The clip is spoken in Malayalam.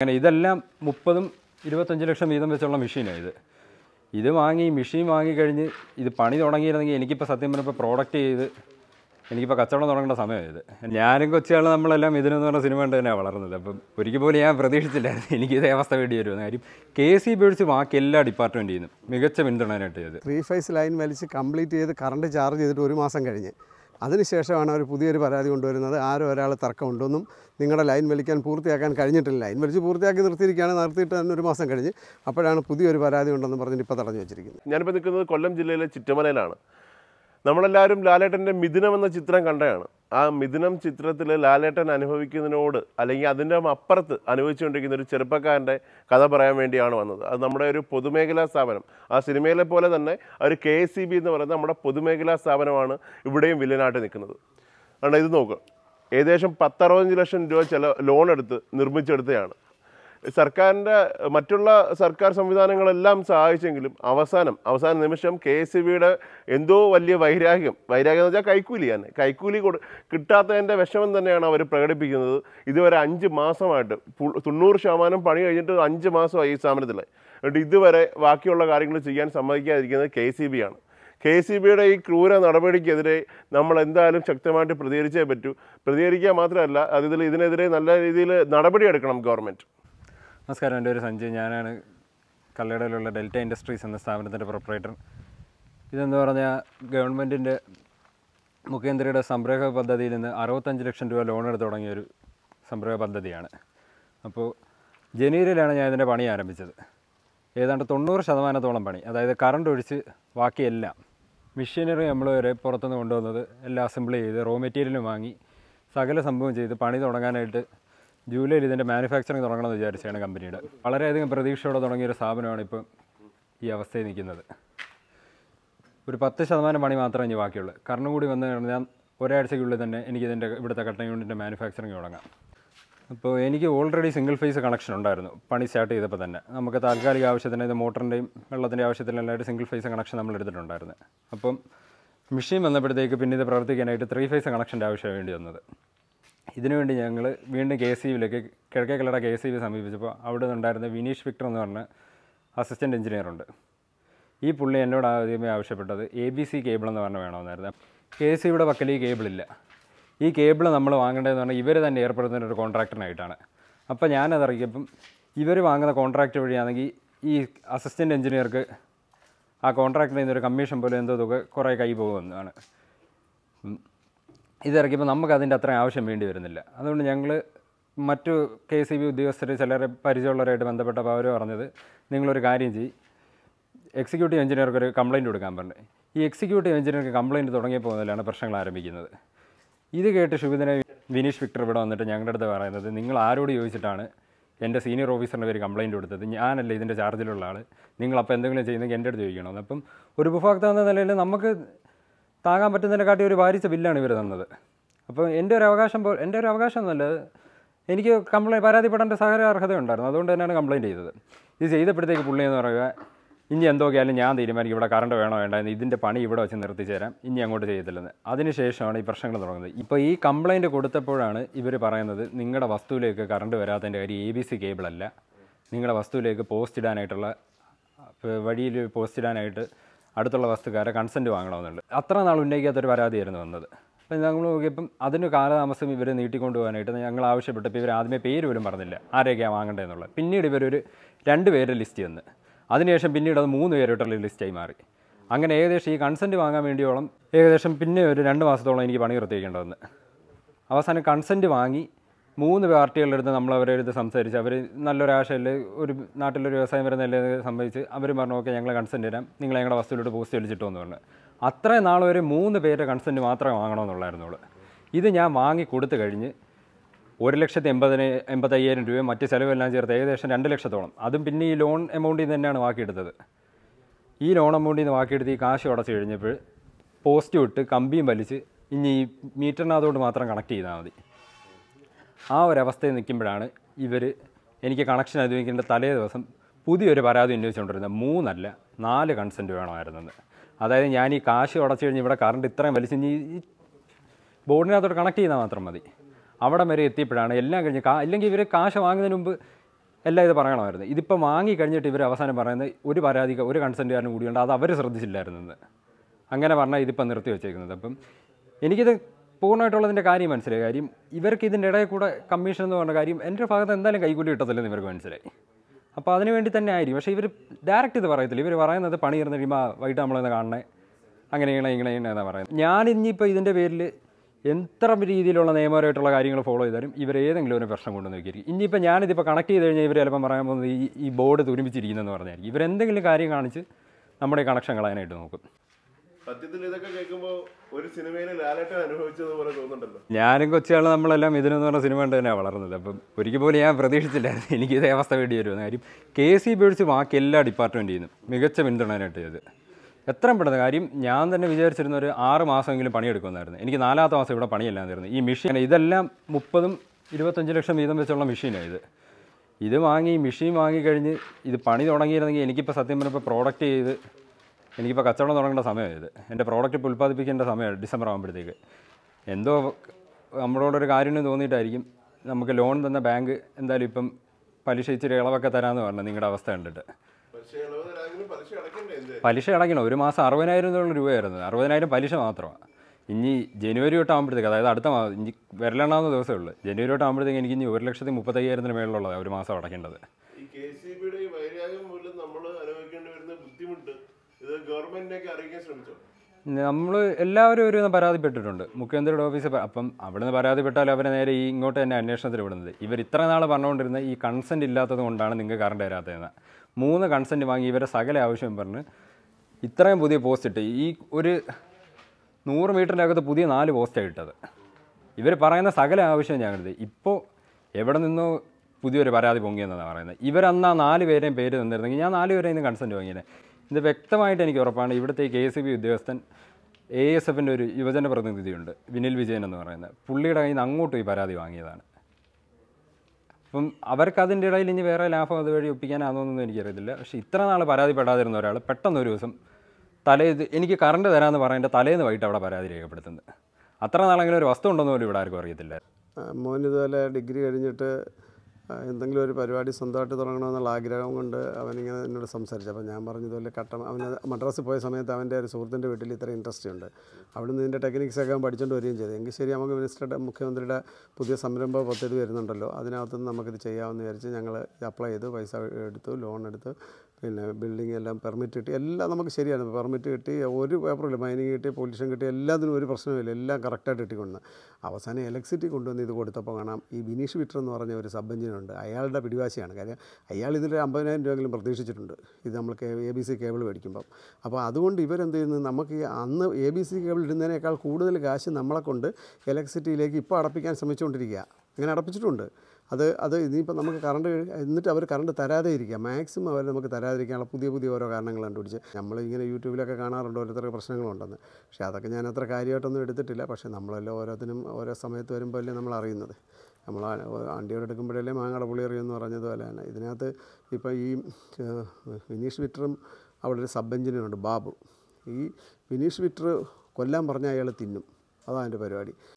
അങ്ങനെ ഇതെല്ലാം മുപ്പതും ഇരുപത്തഞ്ച് ലക്ഷം വീതം വെച്ചുള്ള മെഷീനാണ് ഇത്. ഇത് വാങ്ങി മെഷീൻ വാങ്ങിക്കഴിഞ്ഞ് ഇത് പണി തുടങ്ങിയിരുന്നെങ്കിൽ എനിക്കിപ്പോൾ സത്യം പറഞ്ഞപ്പോൾ പ്രോഡക്റ്റ് ചെയ്ത് എനിക്കിപ്പോൾ കച്ചവടം തുടങ്ങേണ്ട സമയമായത് ഞാനും കൊച്ചുകൾ നമ്മളെല്ലാം ഇതിനെന്ന് പറഞ്ഞ സിനിമ കണ്ട് തന്നെയാണ് വളർന്നത്. അപ്പം ഒരിക്കൽ പോലും ഞാൻ പ്രതീക്ഷിച്ചില്ലായിരുന്നു എനിക്ക് ഇതേ അവസ്ഥ വേണ്ടി വരുമെന്ന് കാര്യം. കെ സി ഒഴിച്ച് ബാക്കി എല്ലാ ഡിപ്പാർട്ട്മെന്റിൽ നിന്നും മികച്ച പിന്തുണയായിട്ട് ചെയ്ത് ഫൈസ് ലൈൻ വലിച്ച് കംപ്ലീറ്റ് ചെയ്ത് കറണ്ട് ചാർജ് ചെയ്തിട്ട് ഒരു മാസം കഴിഞ്ഞ്. അതിനുശേഷമാണ് അവർ പുതിയൊരു പരാതി കൊണ്ടുവരുന്നത്. ആരോ ഒരാൾ തർക്കമുണ്ടെന്നും നിങ്ങളുടെ ലൈൻ വലിക്കാൻ പൂർത്തിയാക്കാൻ കഴിഞ്ഞിട്ടില്ല. ലൈൻ വലിച്ച് പൂർത്തിയാക്കി നിർത്തിയിരിക്കുകയാണ്. നിർത്തിയിട്ട് തന്നെ ഒരു മാസം കഴിഞ്ഞ് അപ്പോഴാണ് പുതിയൊരു പരാതി ഉണ്ടെന്ന് പറഞ്ഞിട്ട് ഇപ്പോൾ തടഞ്ഞു വെച്ചിരിക്കുന്നത്. ഞാനിപ്പോൾ നിൽക്കുന്നത് കൊല്ലം ജില്ലയിലെ ചിറ്റമലയിലാണ്. നമ്മളെല്ലാവരും ലാലേട്ടന്റെ മിഥുനം എന്ന ചിത്രം കണ്ടതാണ്. ആ മിഥുനം ചിത്രത്തിൽ ലാലേട്ടൻ അനുഭവിക്കുന്നതിനോട് അല്ലെങ്കിൽ അതിന്റെ അപ്പുറത്ത് അനുഭവിച്ചുകൊണ്ടിരിക്കുന്ന ഒരു ചെറുപ്പക്കാരന്റെ കഥ പറയാൻ വേണ്ടിയാണ് വന്നത്. അത് നമ്മുടെ ഒരു പൊതുമേഖലാ സ്ഥാപനം. ആ സിനിമയിലെ പോലെ തന്നെ ഒരു കെ എസ് എന്ന് പറയുന്നത് നമ്മുടെ പൊതുമേഖലാ സ്ഥാപനമാണ് ഇവിടെയും വില്ലനായിട്ട് നിൽക്കുന്നത്. അതുകൊണ്ട് ഇത് നോക്കുക ഏകദേശം പത്തറുപത്തഞ്ച് ലക്ഷം രൂപ ചില ലോൺ എടുത്ത് നിർമ്മിച്ചെടുത്തതാണ് സർക്കാരിന്റെ മറ്റുള്ള സർക്കാർ സംവിധാനങ്ങളെല്ലാം സഹായിച്ചെങ്കിലും അവസാനം അവസാന നിമിഷം കെ എസ് സി ബിയുടെ എന്തോ വലിയ വൈരാഗ്യം. വൈരാഗ്യം എന്ന് വെച്ചാൽ കൈക്കൂലി തന്നെ. കൈക്കൂലി കൊടു കിട്ടാത്തതിന്റെ വിഷമം തന്നെയാണ് അവർ പ്രകടിപ്പിക്കുന്നത്. ഇതുവരെ അഞ്ച് മാസമായിട്ട് തൊണ്ണൂറ് ശതമാനം പണി കഴിഞ്ഞിട്ട് അഞ്ച് മാസമായി ഈ സ്ഥാപനത്തിൽ എന്നിട്ട് ഇതുവരെ ബാക്കിയുള്ള കാര്യങ്ങൾ ചെയ്യാൻ സമ്മതിക്കാതിരിക്കുന്നത് കെ സി ബി ആണ്. കെ സി ബിയുടെ ഈ ക്രൂര നടപടിക്കെതിരെ നമ്മൾ എന്തായാലും ശക്തമായിട്ട് പ്രതികരിച്ചേ പറ്റൂ. പ്രതികരിക്കുക മാത്രമല്ല അതിൽ ഇതിനെതിരെ നല്ല രീതിയിൽ നടപടിയെടുക്കണം ഗവൺമെന്റ്. നമസ്കാരം എന്റെ പേര് സഞ്ജയ്. ഞാനാണ് കല്ലടയിലുള്ള ഡെൽറ്റ ഇൻഡസ്ട്രീസ് എന്ന സ്ഥാപനത്തിന്റെ പ്രൊപ്പറേറ്റർ. ഇതെന്ന് പറഞ്ഞാൽ ഗവൺമെന്റിന്റെ മുഖ്യമന്ത്രിയുടെ സംരംഭ പദ്ധതിയിൽ നിന്ന് അറുപത്തഞ്ച് ലക്ഷം രൂപ ലോൺ എടുത്ത് തുടങ്ങിയ ഒരു സംരംഭ പദ്ധതിയാണ്. അപ്പോൾ ജനുവരിയിലാണ് ഞാൻ ഇതിന്റെ പണി ആരംഭിച്ചത്. ഏതാണ്ട് തൊണ്ണൂറ് ശതമാനത്തോളം പണി അതായത് കറണ്ട് ഒഴിച്ച് ബാക്കിയെല്ലാം മെഷീനറി നമ്മൾ വരെ പുറത്തുനിന്ന് കൊണ്ടുവന്നത് എല്ലാം അസംബിൾ ചെയ്ത് റോ മെറ്റീരിയലും വാങ്ങി സകല സംഭവം ചെയ്ത് പണി തുടങ്ങാനായിട്ട് ജൂലൈയിൽ ഇതിന്റെ മാനുഫാക്ചറിങ് തുടങ്ങണമെന്ന് വിചാരിച്ചാണ് കമ്പനിയുടെ. വളരെയധികം പ്രതീക്ഷയോടെ തുടങ്ങിയൊരു സ്ഥാപനമാണ് ഇപ്പം ഈ അവസ്ഥയിൽ നിൽക്കുന്നത്. ഒരു പത്ത് ശതമാനം പണി മാത്രമേ ഇനി ബാക്കിയുള്ളൂ. കറണ്ട് കൂടി വന്നു കഴിഞ്ഞാൽ ഒരാഴ്ചയ്ക്കുള്ളിൽ തന്നെ എനിക്ക് ഇതിന്റെ ഇവിടുത്തെ കട്ടൻ യൂണിറ്റിന്റെ മാനുഫാക്ചറിങ് തുടങ്ങാം. അപ്പോൾ എനിക്ക് ഓൾറെഡി സിംഗിൾ ഫേസ് കണക്ഷൻ ഉണ്ടായിരുന്നു പണി സ്റ്റാർട്ട് ചെയ്തപ്പോൾ തന്നെ. നമുക്ക് താൽക്കാലിക ആവശ്യത്തിന് ഇത് മോട്ടറിന്റെയും വെള്ളത്തിന്റെ ആവശ്യത്തിനെല്ലായിട്ട് സിംഗിൾ ഫേസ് കണക്ഷൻ നമ്മൾ എടുത്തിട്ടുണ്ടായിരുന്നു. അപ്പം മെഷീൻ വന്നപ്പോഴത്തേക്ക് പിന്നെ ഇത് പ്രവർത്തിക്കാനായിട്ട് ത്രീ ഫേസ് കണക്ഷന്റെ ആവശ്യം വേണ്ടി വന്നത്. ഇതിനുവേണ്ടി ഞങ്ങൾ വീണ്ടും K C ബിയിലേക്ക് Kizhakke Kallada K C B സമീപിച്ചപ്പോൾ അവിടെ നിന്നുണ്ടായിരുന്ന വിനീഷ് വിക്ടർ എന്ന് പറഞ്ഞ അസിസ്റ്റന്റ് എഞ്ചിനീയറുണ്ട് ഈ പുള്ളി എന്നോട് ആദ്യമേ ആവശ്യപ്പെട്ടത് എ ബി സി കേബിൾ എന്ന് പറഞ്ഞ വേണമെന്നായിരുന്നു. കെ സി ബിയുടെ പക്കൽ ഈ കേബിളില്ല ഈ കേബിൾ നമ്മൾ വാങ്ങേണ്ടതെന്ന് പറഞ്ഞാൽ ഇവർ തന്നെ ഏർപ്പെടുത്തുന്ന ഒരു കോൺട്രാക്ടറിനായിട്ടാണ് അപ്പോൾ ഞാനത് അറിയിക്കപ്പം ഇവർ വാങ്ങുന്ന കോൺട്രാക്റ്റ് വഴിയാണെങ്കിൽ ഈ അസിസ്റ്റന്റ് എഞ്ചിനീയർക്ക് ആ കോൺട്രാക്ടറിൽ നിന്നൊരു കമ്മീഷൻ പോലെ എന്തോ തുക കുറേ കൈ പോകുമെന്നാണ്. ഇതിറക്കിയപ്പോൾ നമുക്ക് അതിന്റെ അത്ര ആവശ്യം വേണ്ടി വരുന്നില്ല. അതുകൊണ്ട് ഞങ്ങൾ മറ്റു കെ സി ബി ഉദ്യോഗസ്ഥർ ചിലരെ പരിചയമുള്ളവരായിട്ട് ബന്ധപ്പെട്ടപ്പോൾ അവർ പറഞ്ഞത് നിങ്ങളൊരു കാര്യം ചെയ്യും. എക്സിക്യൂട്ടീവ് എഞ്ചിനീയർക്ക് ഒരു കംപ്ലയിന്റ് കൊടുക്കാൻ പറഞ്ഞു. ഈ എക്സിക്യൂട്ടീവ് എഞ്ചിനീയർക്ക് കംപ്ലയിന്റ് തുടങ്ങിയപ്പോൾ മുതലാണ് പ്രശ്നങ്ങൾ ആരംഭിക്കുന്നത്. ഇത് കേട്ട് ശുഭിതനെ വിനീഷ് വിക്ടർ ഇവിടെ വന്നിട്ട് ഞങ്ങളുടെ അടുത്ത് പറയുന്നത് നിങ്ങൾ ആരോട് ചോദിച്ചിട്ടാണ് എന്റെ സീനിയർ ഓഫീസറിന്റെ പേര് കംപ്ലയിന്റ് കൊടുത്തത്? ഞാനല്ല ഇതിന്റെ ചാർജിലുള്ള ആൾ നിങ്ങളപ്പോൾ എന്തെങ്കിലും ചെയ്യുന്നെങ്കിൽ എന്റെ അടുത്ത് ചോദിക്കണം? അപ്പം ഒരു ഉപഭോക്താവ് എന്ന നിലയിൽ നമുക്ക് താങ്ങാൻ പറ്റുന്നതിനെക്കാട്ടി ഒരു ഭാരിച്ച ബില്ലാണ് ഇവർ തന്നത്. അപ്പോൾ എന്റെ ഒരു അവകാശം പോ എന്റെ ഒരു അവകാശം എന്നല്ല എനിക്ക് കംപ്ലൈന്റ് പരാതിപ്പെടേണ്ട സഹകര അർഹത ഉണ്ടായിരുന്നു അതുകൊണ്ട് തന്നെയാണ് കംപ്ലയിന്റ് ചെയ്തത്. ഇത് ചെയ്തപ്പോഴത്തേക്ക് പുള്ളി എന്ന് പറയുക ഇനി എന്തൊക്കെയായാലും ഞാൻ തീരുമാനിക്കും. ഇവിടെ കറണ്ട് വേണോ വേണ്ട എന്ന് ഇതിന്റെ പണി ഇവിടെ വെച്ച് നിർത്തിച്ചേരാം. ഇനി അങ്ങോട്ട് ചെയ്യത്തില്ലെന്ന്. അതിനുശേഷമാണ് ഈ പ്രശ്നങ്ങൾ തുടങ്ങുന്നത്. ഇപ്പോൾ ഈ കംപ്ലയിന്റ് കൊടുത്തപ്പോഴാണ് ഇവർ പറയുന്നത് നിങ്ങളുടെ വസ്തുവിലേക്ക് കറണ്ട് വരാത്തതിന്റെ കാര്യം എ ബി സി കേബിളല്ല നിങ്ങളുടെ വസ്തുവിലേക്ക് പോസ്റ്റ് ഇടാനായിട്ടുള്ള വഴിയിൽ പോസ്റ്റ് ഇടാനായിട്ട് അടുത്തുള്ള വസ്തുക്കാരെ കൺസെന്റ് വാങ്ങണമെന്നുണ്ട്. അത്ര നാൾ ഉന്നയിക്കാത്തൊരു പരാതിയായിരുന്നു വന്നത്. അപ്പം ഞങ്ങൾ നോക്കിയപ്പം അതിന് കാലതാമസം ഇവരെ നീട്ടിക്കൊണ്ട് പോകാനായിട്ട് ഞങ്ങൾ ആവശ്യപ്പെട്ടപ്പോൾ ഇവർ ആദ്യമേ പേര് പോലും പറഞ്ഞില്ല. ആരെയൊക്കെയാണ് വാങ്ങേണ്ടതെന്നുള്ളത് പിന്നീട് ഇവരൊരു രണ്ട് പേരുടെ ലിസ്റ്റ് തന്ന് അതിനുശേഷം പിന്നീട് അത് മൂന്ന് പേരോട്ടുള്ള ലിസ്റ്റായി മാറി. അങ്ങനെ ഏകദേശം ഈ കൺസെന്റ് വാങ്ങാൻ വേണ്ടിയോളം ഏകദേശം പിന്നെ ഒരു രണ്ട് മാസത്തോളം എനിക്ക് പണി നിർത്തിയേക്കേണ്ടി വന്ന്. അവസാനം കൺസെന്റ് വാങ്ങി മൂന്ന് പാർട്ടികളുടെ അടുത്ത് നമ്മൾ അവരെ അടുത്ത് സംസാരിച്ച് അവർ നല്ലൊരു ഒരു നാട്ടിലൊരു വ്യവസായം വരുന്നതല്ലേ എന്ന് സംബന്ധിച്ച് അവർ പറഞ്ഞു ഓക്കെ ഞങ്ങൾ കൺസെന്റ് തരാം. നിങ്ങൾ ഞങ്ങളുടെ വസ്തുവിലോട്ട് പോസ്റ്റ് വലിച്ചിട്ടോ എന്ന് പറഞ്ഞു. അത്രയും നാൾ വരെ മൂന്ന് പേരുടെ കൺസെന്റ് മാത്രമേ വാങ്ങണമെന്നുള്ളായിരുന്നുള്ളൂ ഇത് ഞാൻ വാങ്ങി കൊടുത്തു കഴിഞ്ഞ് ഒരു ലക്ഷത്തി എൺപതിന് എൺപത്തയ്യായിരം രൂപയും മറ്റ് ചിലവെല്ലാം ചേർത്ത് ഏകദേശം രണ്ട് ലക്ഷത്തോളം. അതും പിന്നെ ഈ ലോൺ എമൗണ്ടിൽ നിന്ന് തന്നെയാണ് ബാക്കിയെടുത്തത് ഈ ലോൺ എമൗണ്ടിൽ നിന്ന് ബാക്കിയെടുത്ത് ഈ കാശ് അടച്ചു കഴിഞ്ഞപ്പോൾ പോസ്റ്റ് വിട്ട് കമ്പിയും വലിച്ച് ഇനി ഈ മീറ്ററിനകത്തോട്ട് മാത്രം കണക്ട് ചെയ്താൽ മതി. ആ ഒരവസ്ഥയിൽ നിൽക്കുമ്പോഴാണ് ഇവർ എനിക്ക് കണക്ഷൻ അനുവദിക്കേണ്ട തലേ ദിവസം പുതിയൊരു പരാതി ഉന്നയിച്ചുകൊണ്ടിരുന്നത്. മൂന്നല്ല നാല് കൺസെന്റ് വേണമായിരുന്നെന്ന്. അതായത് ഞാൻ ഈ കാശ് അടച്ചു കഴിഞ്ഞ് ഇവിടെ കറണ്ട് ഇത്രയും വലിച്ച് ഇനി ഈ ബോർഡിനകത്തോട്ട് കണക്ട് ചെയ്താൽ മാത്രം മതി. അവിടെ വരെ എത്തിയപ്പോഴാണ് എല്ലാം കഴിഞ്ഞ് കാ ഇല്ലെങ്കിൽ ഇവർ കാശ് വാങ്ങുന്നതിന് മുമ്പ് എല്ലാം ഇത് പറയണമായിരുന്നു. ഇതിപ്പോൾ വാങ്ങി കഴിഞ്ഞിട്ട് ഇവർ അവസാനം പറയുന്നത് ഒരു പരാതി ഒരു കൺസെന്റുകാരനും കൂടിയുണ്ട് അത് അവർ ശ്രദ്ധിച്ചില്ലായിരുന്നു അങ്ങനെ പറഞ്ഞാൽ ഇതിപ്പോൾ നിർത്തി വെച്ചേക്കുന്നത്. അപ്പം എനിക്കിത് പൂർണമായിട്ടുള്ളതിന്റെ കാര്യം മനസ്സിലായി. കാര്യം ഇവർക്ക് ഇതിന്റെ ഇടയിൽ കൂടെ കമ്മീഷൻ എന്ന് പറഞ്ഞ കാര്യം എന്റെ ഭാഗത്ത് എന്തായാലും കൈക്കൂലി കിട്ടത്തില്ലെന്ന് ഇവർക്ക് മനസ്സിലായി. അപ്പോൾ അതിന് വേണ്ടി തന്നെ ആയിരിക്കും. പക്ഷേ ഇവർ ഡയറക്റ്റ് ഇത് പറയത്തില്ല. ഇവർ പറയുന്നത് പണി ഇരുന്ന് കഴിയുമ്പോൾ വൈകിട്ട് നമ്മളെന്ന് കാണണേ. അങ്ങനെ ഇങ്ങനെ ഇങ്ങനെ ഇങ്ങനെ എന്നാണ് പറയുന്നത്. ഞാൻ ഇനിയിപ്പോൾ ഇതിന്റെ പേരിൽ എത്ര രീതിയിലുള്ള നിയമപരമായിട്ടുള്ള കാര്യങ്ങൾ ഫോളോ ചെയ്താലും ഇവർ ഏതെങ്കിലും ഒരു പ്രശ്നം കൊണ്ടു നോക്കിയിരിക്കും ഇനിയിപ്പോൾ ഞാനിതിപ്പോൾ കണക്ട് ചെയ്ത് കഴിഞ്ഞാൽ ഇവർ പറയാൻ പോകുന്നത് ഈ ഈ ബോർഡ് തുരുമ്പിച്ചിരിക്കുന്നതെന്ന് പറഞ്ഞായിരിക്കും. ഇവരെന്തെങ്കിലും കാര്യം കാണിച്ച് നമ്മുടെ കണക്ഷൻ കളയാനായിട്ട് നോക്കും. സത്യത്തിൽ ഇതൊക്കെ കേൾക്കുമ്പോൾ ഒരു സിനിമയിൽ ലാലേട്ടൻ അനുഭവിച്ചതുപോലെ തോന്നുന്നുണ്ടല്ലോ. ഞാനും കൊച്ചുകൾ നമ്മളെല്ലാം ഇതിനെന്ന് പറഞ്ഞ സിനിമ കണ്ട് തന്നെയാണ് വളർന്നത്. അപ്പം ഒരിക്കൽ പോലും ഞാൻ പ്രതീക്ഷിച്ചില്ലായിരുന്നു എനിക്ക് ഇതേ അവസ്ഥ വേണ്ടി വരുമെന്ന് കാര്യം. കെ സി ബേഴ്സ് ബാക്കി എല്ലാ ഡിപ്പാർട്ട്മെന്റിൽ നിന്നും മികച്ച പിന്തുണനായിട്ട് ചെയ്ത് എത്രയും പെട്ടെന്ന് കാര്യം ഞാൻ തന്നെ വിചാരിച്ചിരുന്ന ഒരു ആറ് മാസമെങ്കിലും പണിയെടുക്കുമെന്നായിരുന്നു. എനിക്ക് നാലാമത്തെ മാസം ഇവിടെ പണിയല്ലായിരുന്നു ഈ മെഷീൻ ഇതെല്ലാം മുപ്പതും ഇരുപത്തഞ്ച് ലക്ഷം വീതം വെച്ചുള്ള മെഷീനാണ് ഇത്. ഇത് വാങ്ങി മെഷീൻ വാങ്ങിക്കഴിഞ്ഞ് ഇത് പണി തുടങ്ങിയിരുന്നെങ്കിൽ എനിക്കിപ്പോൾ സത്യം പറഞ്ഞപ്പോൾ പ്രോഡക്റ്റ് ചെയ്ത് എനിക്കിപ്പോൾ കച്ചവടം തുടങ്ങേണ്ട സമയമായത് എന്റെ പ്രോഡക്റ്റ് ഇപ്പോൾ ഉൽപ്പാദിപ്പിക്കേണ്ട സമയമാണ് ഡിസംബർ ആകുമ്പോഴത്തേക്ക് എന്തോ നമ്മളോടൊരു കാര്യം തോന്നിയിട്ടായിരിക്കും നമുക്ക് ലോൺ തന്ന ബാങ്ക് എന്തായാലും ഇപ്പം പലിശ ഇച്ചിരി ഇളവൊക്കെ തരാമെന്ന് പറഞ്ഞു നിങ്ങളുടെ അവസ്ഥ കണ്ടിട്ട്. പലിശ അടയ്ക്കണം. ഒരു മാസം അറുപതിനായിരം രൂപയായിരുന്നു. അറുപതിനായിരം പലിശ മാത്രമാണ്. ഇനി ജനുവരി തൊട്ട് ആകുമ്പോഴത്തേക്ക് അതായത് അടുത്ത മാസം ഇനി വരലെണ്ണാവുന്ന ദിവസമേ ഉള്ളൂ. ജനുവരി തൊട്ട് ആകുമ്പോഴത്തേക്ക് എനിക്ക് ഇനി ഒരു ലക്ഷത്തി മുപ്പത്തയ്യായിരത്തിന് മേളിലുള്ളതാണ് ഒരു മാസം അടയ്ക്കേണ്ടത്. ശ്രമിച്ചോ? നമ്മൾ എല്ലാവരും ഒരു പരാതിപ്പെട്ടിട്ടുണ്ട്. മുഖ്യമന്ത്രിയുടെ ഓഫീസിൽ അപ്പം അപ്പം അവിടുന്ന് പരാതിപ്പെട്ടാൽ അവരെ നേരെ ഈ ഇങ്ങോട്ട് തന്നെ അന്വേഷണത്തിൽ വിടുന്നത്. ഇവർ ഇത്ര നാൾ പറഞ്ഞുകൊണ്ടിരുന്ന ഈ കൺസെന്റ് ഇല്ലാത്തത് കൊണ്ടാണ് നിങ്ങൾക്ക് കറണ്ട് തരാത്തതെന്ന് മൂന്ന് കൺസെന്റ് വാങ്ങി ഇവരെ സകല ആവശ്യം പറഞ്ഞ് ഇത്രയും പുതിയ പോസ്റ്റ് ഇട്ട് ഈ ഒരു നൂറ് മീറ്ററിന്റെ അകത്ത് പുതിയ നാല് പോസ്റ്റാണ് ഇട്ടത്. ഇവർ പറയുന്ന സകല ആവശ്യം ഞാൻ കരുതി. ഇപ്പോൾ എവിടെ നിന്നോ പുതിയൊരു പരാതി പൊങ്ങിയെന്നാണ് പറയുന്നത്. ഇവരന്ന് നാല് പേരെയും പേര് തന്നിരുന്നെങ്കിൽ ഞാൻ നാല് പേരെയും കൺസെന്റ് വാങ്ങിയത് ഇത് വ്യക്തമായിട്ട് എനിക്ക് ഉറപ്പാണ്. ഇവിടുത്തെ കെ എസ് ബി ഉദ്യോഗസ്ഥൻ എ എസ് എഫിന്റെ ഒരു യുവജന പ്രതിനിധിയുണ്ട് വിനിൽ വിജയൻ എന്ന് പറയുന്നത്. പുള്ളിയുടെ കയ്യിൽ നിന്ന് അങ്ങോട്ടും ഈ പരാതി വാങ്ങിയതാണ്. അപ്പം അവർക്ക് അതിന്റെ ഇടയിൽ ഇനി വേറെ ലാഭം അതുവഴി ഒപ്പിക്കാനാണെന്നൊന്നും എനിക്കറിയത്തില്ല. പക്ഷേ ഇത്ര നാൾ പരാതിപ്പെടാതിരുന്ന ഒരാൾ പെട്ടെന്ന് ഒരു ദിവസം തലേ എനിക്ക് കറണ്ട് തരാമെന്ന് പറയേണ്ട തലേന്ന് വൈകിട്ട് അവിടെ പരാതി രേഖപ്പെടുത്തുന്നത്. അത്ര നാളെങ്കിലും ഒരു വസ്തു ഉണ്ടെന്ന് പോലും ഇവിടെ ആർക്കും അറിയത്തില്ല. മോൻ ഇതുപോലെ ഡിഗ്രി കഴിഞ്ഞിട്ട് എന്തെങ്കിലും ഒരു പരിപാടി സ്വന്തമായിട്ട് തുടങ്ങണമെന്നുള്ള ആഗ്രഹം കൊണ്ട് അവനിങ്ങനെ എന്നോട് സംസാരിച്ചു. അപ്പോൾ ഞാൻ പറഞ്ഞു ഇതുപോലെ കട്ട അവൻ മദ്രാസിൽ പോയ സമയത്ത് അവന്റെ ഒരു സുഹൃത്തിന്റെ വീട്ടിൽ ഇത്ര ഇൻട്രസ്റ്റ് ഉണ്ട്. അവിടെ നിന്ന് ഇതിന്റെ ടെക്നിക്സ് ഒക്കെ അവൻ പഠിച്ചുകൊണ്ട് വരികയും ചെയ്തു. എങ്കിൽ ശരി നമുക്ക് മിനിസ്റ്ററുടെ മുഖ്യമന്ത്രിയുടെ പുതിയ സംരംഭം പദ്ധതി വരുന്നുണ്ടല്ലോ അതിനകത്തുനിന്ന് നമുക്കിത് ചെയ്യാമെന്ന് വിചാരിച്ച് ഞങ്ങൾ അപ്ലൈ ചെയ്തു പൈസ എടുത്തു ലോൺ എടുത്തു. പിന്നെ ബിൽഡിംഗ് എല്ലാം പെർമിറ്റ് കിട്ടി. എല്ലാം നമുക്ക് ശരിയാണ്. പെർമിറ്റ് കിട്ടി ഒരു പേപ്പറില്ല മൈനിങ് കിട്ടി പൊല്യൂഷൻ കിട്ടി എല്ലാത്തിനും ഒരു പ്രശ്നമില്ല എല്ലാം കറക്റ്റായിട്ട് കിട്ടിക്കൊണ്ട് അവസാനം ഇലക്ട്രിസിറ്റി കൊണ്ടുവന്ന് ഇത് കൊടുത്തപ്പോൾ കാണാം ഈ ബിനീഷ് വിറ്റർ എന്ന് പറഞ്ഞ ഒരു സബ് എഞ്ചിനുണ്ട് അയാളുടെ പിടിവാശിയാണ്. കാര്യം അയാൾ ഇതിൽ അമ്പതിനായിരം രൂപയെങ്കിലും പ്രതീക്ഷിച്ചിട്ടുണ്ട്. ഇത് നമ്മൾ എ ബി സി കേബിൾ മേടിക്കുമ്പം. അപ്പോൾ അതുകൊണ്ട് ഇവരെന്ത് ചെയ്യുന്നു? നമുക്ക് അന്ന് എ ബി സി കേബിൾ ഇടുന്നതിനേക്കാൾ കൂടുതൽ കാശ് നമ്മളെ കൊണ്ട് ഇലക്ട്രിസിറ്റിയിലേക്ക് ഇപ്പോൾ അടപ്പിക്കാൻ ശ്രമിച്ചുകൊണ്ടിരിക്കുക. അങ്ങനെ അടപ്പിച്ചിട്ടുണ്ട്. അത് അത് ഇനിയിപ്പോൾ നമുക്ക് കറണ്ട് എന്നിട്ട് അവർ കറണ്ട് തരാതെ ഇരിക്കുക മാക്സിമം അവർ നമുക്ക് തരാതിരിക്കാനുള്ള പുതിയ പുതിയ ഓരോ കാരണങ്ങൾ കണ്ടുപിടിച്ച്. നമ്മൾ നമ്മളിങ്ങനെ യൂട്യൂബിലൊക്കെ കാണാറുണ്ട് ഓരോരുത്തർക്ക് പ്രശ്നങ്ങളുണ്ടെന്ന്. പക്ഷേ അതൊക്കെ ഞാൻ അത്ര കാര്യമായിട്ടൊന്നും എടുത്തിട്ടില്ല. പക്ഷേ നമ്മളെല്ലാം ഓരോത്തിനും ഓരോ സമയത്ത് വരുമ്പോഴല്ലേ നമ്മൾ അറിയുന്നത്. നമ്മൾ അണ്ടിയോട് എടുക്കുമ്പോഴല്ലേ മാങ്ങയുടെ പുളി അറിയുമെന്ന് പറഞ്ഞതുപോലെ തന്നെ ഇതിനകത്ത് ഇപ്പോൾ ഈ വിനീഷ് വിറ്ററും അവിടെ ഒരു സബ് എഞ്ചിനീയറുണ്ട് ബാബു. ഈ വിനീഷ് വിറ്റർ കൊല്ലാൻ പറഞ്ഞാൽ അയാൾ തിന്നും. അതാണ് എന്റെ പരിപാടി.